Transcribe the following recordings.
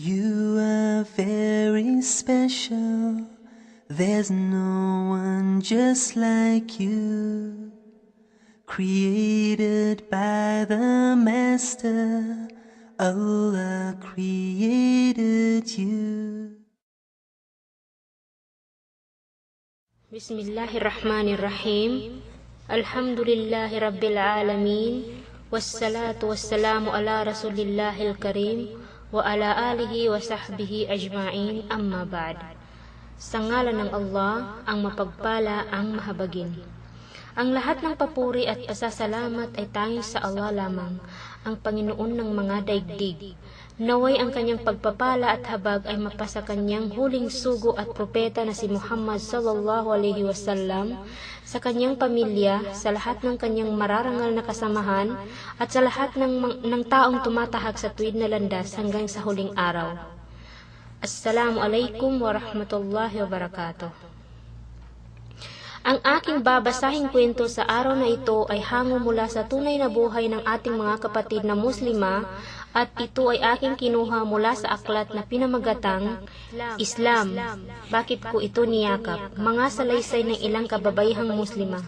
You are very special. There's no one just like you. Created by the Master, Allah created you. Bismillah ar-Rahman ar-Rahim. Alhamdulillahi Rabbil Alameen. Wassalatu wassalamu ala Rasulillahi al-Kareem. Alihi wa sahbihi ajma'in amma ba'd. Sa ngalan ng Allah, ang mapagpala, ang mahabagin. Ang lahat ng papuri at pasasalamat ay tanging sa Allah lamang, ang Panginoon ng mga daigdig. Naway ang kanyang pagpapala at habag ay mapasa kanyang huling sugo at propeta na si Muhammad sallallahu alaihi wasallam sa kanyang pamilya, sa lahat ng kanyang mararangal na kasamahan at sa lahat ng, ng taong tumatahak sa tuwid na landas hanggang sa huling araw. Assalamu alaikum wa rahmatullahi wa barakatuh. Ang aking babasahing kwento sa araw na ito ay hango mula sa tunay na buhay ng ating mga kapatid na muslima at ito ay aking kinuha mula sa aklat na pinamagatang Islam. Bakit ko ito niyakap? Mga salaysay ng ilang kababayhang muslima.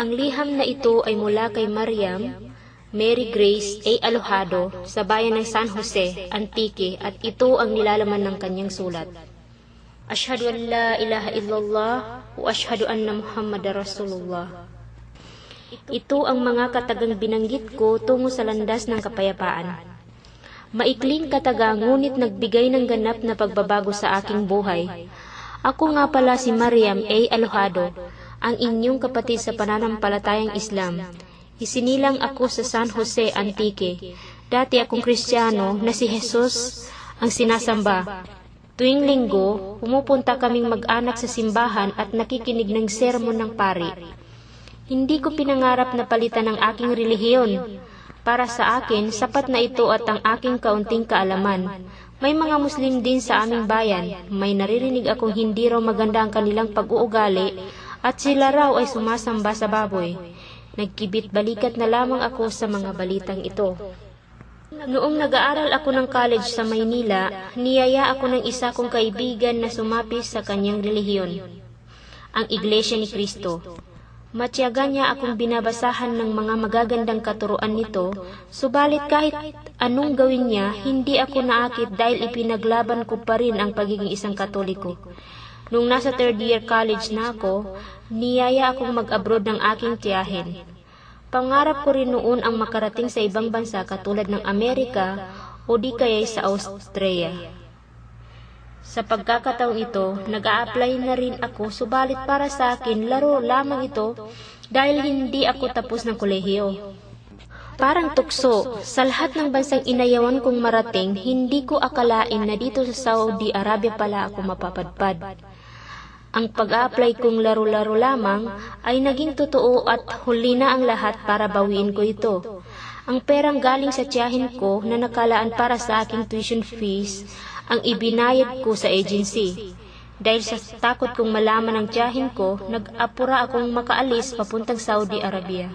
Ang liham na ito ay mula kay Maryam, Mary Grace A. Alojado sa bayan ng San Jose, Antique at ito ang nilalaman ng kanyang sulat. Ashhadu an la ilaha illallah wa ashhadu anna Muhammad Rasulullah. Ito ang mga katagang binanggit ko tungo sa landas ng kapayapaan. Maikling kataga ngunit nagbigay ng ganap na pagbabago sa aking buhay. Ako nga pala si Mariam A. Alojado, ang inyong kapatid sa pananampalatayang Islam. Isinilang ako sa San Jose, Antique. Dati akong kristyano na si Jesus ang sinasamba. Tuwing linggo, pumupunta kaming mag-anak sa simbahan at nakikinig ng sermon ng pari. Hindi ko pinangarap na palitan ang aking relihiyon. Para sa akin, sapat na ito at ang aking kaunting kaalaman. May mga Muslim din sa aming bayan. May naririnig akong hindi raw maganda ang kanilang pag-uugali at sila raw ay sumasamba sa baboy. Nagkibit balikat na lamang ako sa mga balitang ito. Noong nag-aaral ako ng college sa Maynila, niyaya ako ng isa kong kaibigan na sumapis sa kanyang relihiyon, ang Iglesia ni Cristo. Matyaga niya akong binabasahan ng mga magagandang katuruan nito, subalit kahit anong gawin niya, hindi ako naakit dahil ipinaglaban ko pa rin ang pagiging isang katoliko. Nung nasa third year college na ako, niyaya akong mag-abroad ng aking tiyahin. Pangarap ko rin noon ang makarating sa ibang bansa katulad ng Amerika o di kaya sa Australia. Sa pagkakataong ito, nag-a-apply na rin ako subalit para sa akin laro lamang ito dahil hindi ako tapos ng kolehiyo. Parang tukso, sa lahat ng bansang inayawan kong marating, hindi ko akalain na dito sa Saudi Arabia pala ako mapapadpad. Ang pag-apply kong laro-laro lamang ay naging totoo at huli na ang lahat para bawiin ko ito. Ang perang galing sa tiyahin ko na nakalaan para sa aking tuition fees ang ibinayad ko sa agency. Dahil sa takot kong malaman ng tiyahin ko, nag-apura akong makaalis papuntang Saudi Arabia.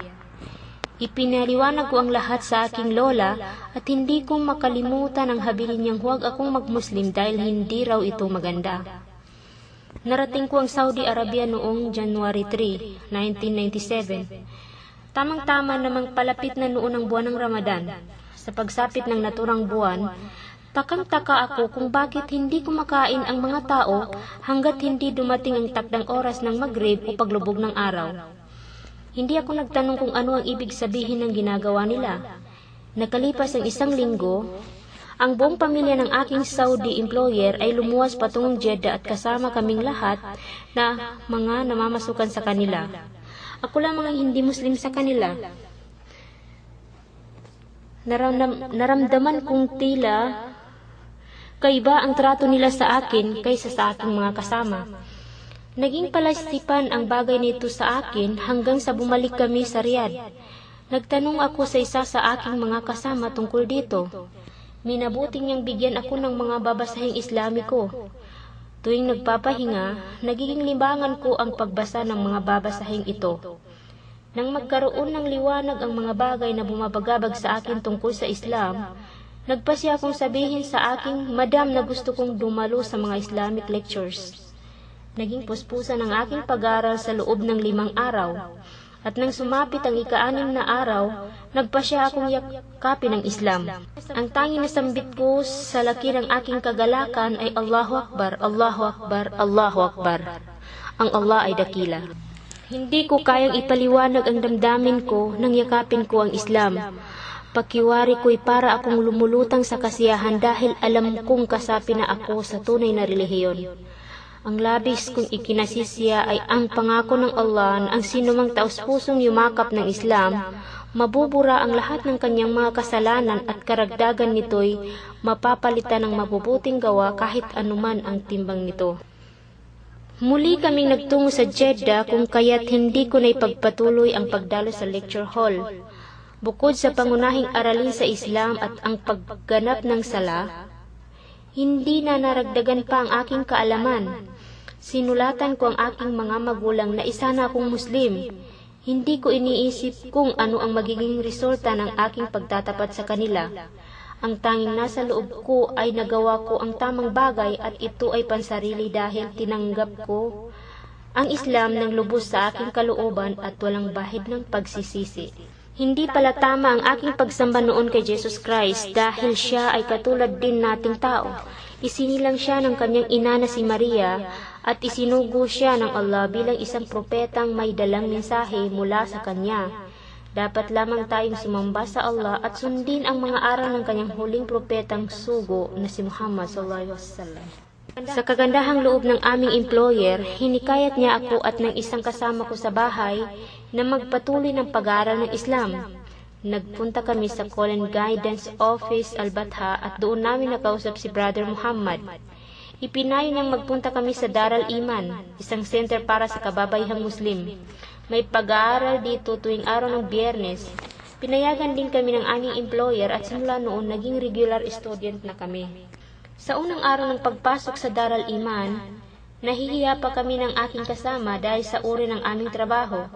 Ipinaliwanag ko ang lahat sa aking lola at hindi ko makalimutan ang habilin niyang huwag akong magmuslim dahil hindi raw ito maganda. Narating ko ang Saudi Arabia noong January 3, 1997. Tamang-tama namang palapit na noon ang buwan ng Ramadan. Sa pagsapit ng naturang buwan, takang-taka ako kung bakit hindi kumakain ang mga tao hanggat hindi dumating ang takdang oras ng Maghrib o paglubog ng araw. Hindi ako nagtanong kung ano ang ibig sabihin ng ginagawa nila. Nakalipas ang isang linggo, ang buong pamilya ng aking Saudi employer ay lumuwas patungong Jeddah at kasama kaming lahat na mga namamasukan sa kanila. Ako lang mga hindi Muslim sa kanila. Naramdam, naramdaman kong tila kaiba ang trato nila sa akin kaysa sa aking mga kasama. Naging palasipan ang bagay nito sa akin hanggang sa bumalik kami sa Riyadh. Nagtanong ako sa isa sa aking mga kasama tungkol dito. Minabuting niyang bigyan ako ng mga babasahing Islamiko. Tuwing nagpapahinga, nagiging limbangan ko ang pagbasa ng mga babasahing ito. Nang magkaroon ng liwanag ang mga bagay na bumabagabag sa akin tungkol sa Islam, Nagpasya akong sabihin sa aking madam na gusto kong dumalo sa mga Islamic lectures. Naging puspusan ang aking pag-aral sa loob ng limang araw. At nang sumapit ang ika-anim na araw, nagpasya akong yakapin ng Islam. Ang tanging nasambit ko sa laki ng aking kagalakan ay Allahu Akbar, Allahu Akbar, Allahu Akbar. Ang Allah ay dakila. Hindi ko kayang ipaliwanag ang damdamin ko nang yakapin ko ang Islam. Pakiwari ko'y para akong lumulutang sa kasiyahan dahil alam kong kasapi na ako sa tunay na relihiyon. Ang labis kong ikinasisya ay ang pangako ng Allah na ang sinumang taus-pusong yumakap ng Islam, mabubura ang lahat ng kanyang mga kasalanan at karagdagan nito'y mapapalitan ng mabubuting gawa kahit anuman ang timbang nito. Muli kaming nagtungo sa Jeddah kung kaya't hindi ko na ipagpatuloy ang pagdalo sa lecture hall. Bukod sa pangunahing aralin sa Islam at ang pagganap ng sala, hindi na naragdagan pa ang aking kaalaman. Sinulatan ko ang aking mga magulang na isa na akong Muslim. Hindi ko iniisip kung ano ang magiging resulta ng aking pagtatapat sa kanila. Ang tanging nasa loob ko ay nagawa ko ang tamang bagay at ito ay pansarili dahil tinanggap ko ang Islam ng lubos sa aking kalooban at walang bahid ng pagsisisi. Hindi pala tama ang aking pagsamba noon kay Jesus Christ dahil siya ay katulad din nating tao. Isinilang siya ng kanyang ina na si Maria at isinugo siya ng Allah bilang isang propetang may dalang mensahe mula sa kanya. Dapat lamang tayong sumamba sa Allah at sundin ang mga aral ng kanyang huling propetang sugo na si Muhammad sallallahu alaihi wasallam. Sa kagandahang loob ng aming employer, hinikayat niya ako at ng isang kasama ko sa bahay na magpatuloy ng pag-aaral ng Islam. Nagpunta kami sa Colon Guidance Office Al-Batha at doon namin nakausap si Brother Muhammad. Ipinayo niyang magpunta kami sa Daral Iman, isang center para sa kababayhang Muslim. May pag-aaral dito tuwing araw ng biyernes. Pinayagan din kami ng aming employer at simula noon naging regular student na kami. Sa unang araw ng pagpasok sa Daral Iman, nahihiya pa kami ng aking kasama dahil sa uri ng aming trabaho.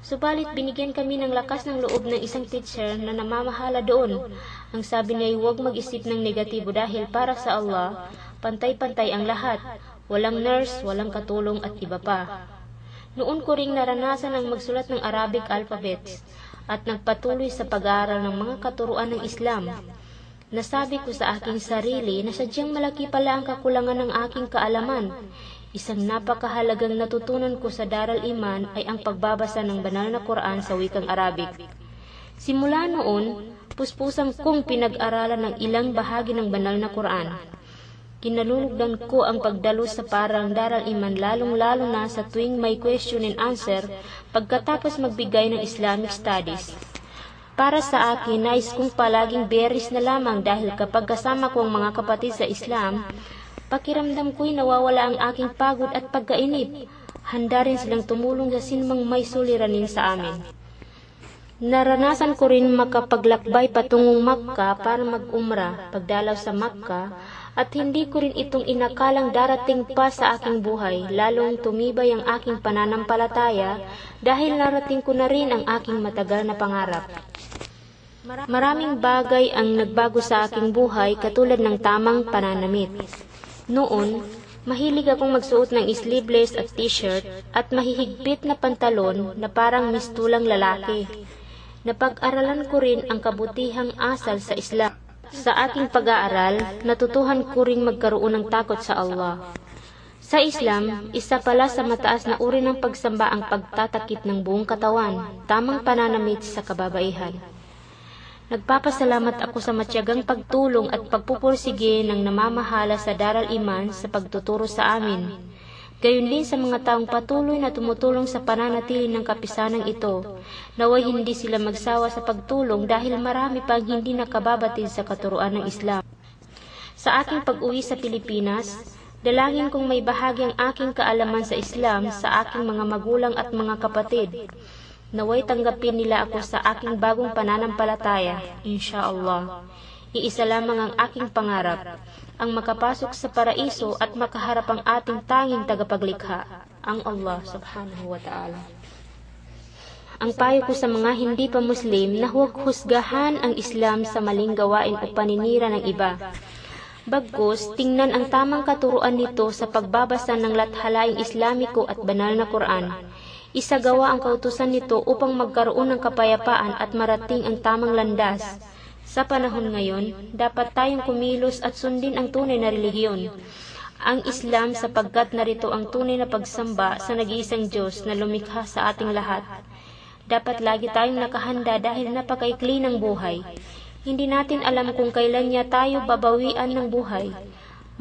Subalit binigyan kami ng lakas ng loob ng isang teacher na namamahala doon. Ang sabi niya ay huwag mag-isip ng negatibo dahil para sa Allah, pantay-pantay ang lahat. Walang nurse, walang katulong at iba pa. Noon ko ring naranasan ang magsulat ng Arabic alphabets at nagpatuloy sa pag-aaral ng mga katuruan ng Islam. Nasabi ko sa aking sarili na sadyang malaki pala ang kakulangan ng aking kaalaman. Isang napakahalagang natutunan ko sa Daral Iman ay ang pagbabasa ng banal na Quran sa wikang Arabic. Simula noon, puspusan kong pinag-aralan ng ilang bahagi ng banal na Quran. Kinalulugdan ko ang pagdalo sa parang daral iman lalong-lalo na sa tuwing may question and answer pagkatapos magbigay ng Islamic studies. Para sa akin, nais kong palaging beris na lamang dahil kapag kasama ko ang mga kapatid sa Islam, pakiramdam ko'y nawawala ang aking pagod at pagkainip. Handa rin silang tumulong sa sinumang may suliranin sa amin. Naranasan ko rin makapaglakbay patungong Makka para mag-umra, pagdalaw sa Makka, at hindi ko rin itong inakalang darating pa sa aking buhay, lalong tumibay ang aking pananampalataya dahil narating ko na rin ang aking matagal na pangarap. Maraming bagay ang nagbago sa aking buhay katulad ng tamang pananamit. Noon, mahilig akong magsuot ng sleeveless at t-shirt at mahihigpit na pantalon na parang mistulang lalaki. Napag-aralan ko rin ang kabutihang asal sa Islam. Sa aking pag-aaral, natutuhan ko ring magkaroon ng takot sa Allah. Sa Islam, isa pala sa mataas na uri ng pagsamba ang pagtatakip ng buong katawan, tamang pananamit sa kababaihan. Nagpapasalamat ako sa matyagang pagtulong at pagpupursige ng namamahala sa Daral Iman sa pagtuturo sa amin. Gayon sa mga taong patuloy na tumutulong sa pananatili ng kapisanang ito, naway hindi sila magsawa sa pagtulong dahil marami pang hindi nakababatid sa katuruan ng Islam. Sa aking pag-uwi sa Pilipinas, dalangin kong may bahagi ang aking kaalaman sa Islam sa aking mga magulang at mga kapatid. Naway tanggapin nila ako sa aking bagong pananampalataya, inshallah. Iisa lamang ang aking pangarap, ang makapasok sa paraiso at makaharap ang ating tanging tagapaglikha, ang Allah subhanahu wa ta'ala. ang payo ko sa mga hindi pa Muslim na huwag husgahan ang Islam sa maling gawain o paninira ng iba. Bagkus, tingnan ang tamang katuruan nito sa pagbabasa ng lathalaing Islamiko at banal na Quran. Isagawa ang kautusan nito upang magkaroon ng kapayapaan at marating ang tamang landas. Sa panahon ngayon, dapat tayong kumilos at sundin ang tunay na relihiyon. Ang Islam sapagkat narito ang tunay na pagsamba sa nag-iisang Diyos na lumikha sa ating lahat. Dapat lagi tayong nakahanda dahil napakaikli ng buhay. Hindi natin alam kung kailan niya tayo babawian ng buhay.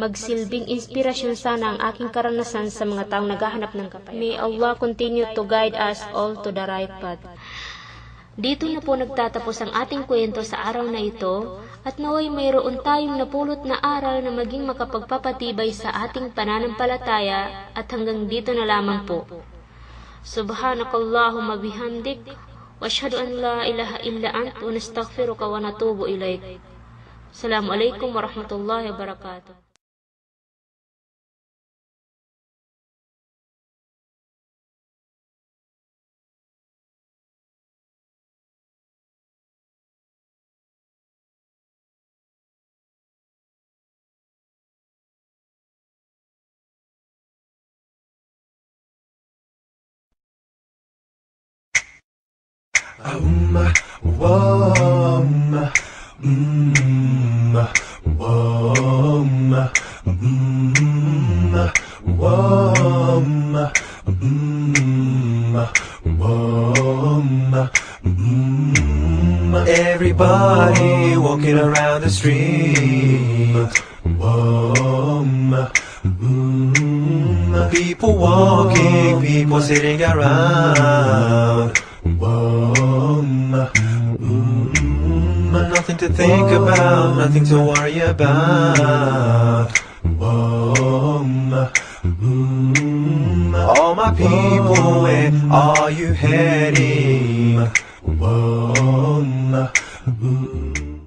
Magsilbing inspirasyon sana ang aking karanasan sa mga taong naghahanap ng kapayapaan. May Allah continue to guide us all to the right path. Dito na po nagtatapos ang ating kwento sa araw na ito at naway mayroon tayong napulot na aral na maging makapagpapatibay sa ating pananampalataya at hanggang dito na lamang po. Subhanakallahumma bihamdik wa ashhadu an la ilaha illa ant wa nastaghfiruka wa natubu ilaik. Assalamualaikum warahmatullahi wabarakatuh. Everybody walking around the street. People walking, people sitting around. Womma, nothing to think about, nothing to worry about. All my people, where are you heading?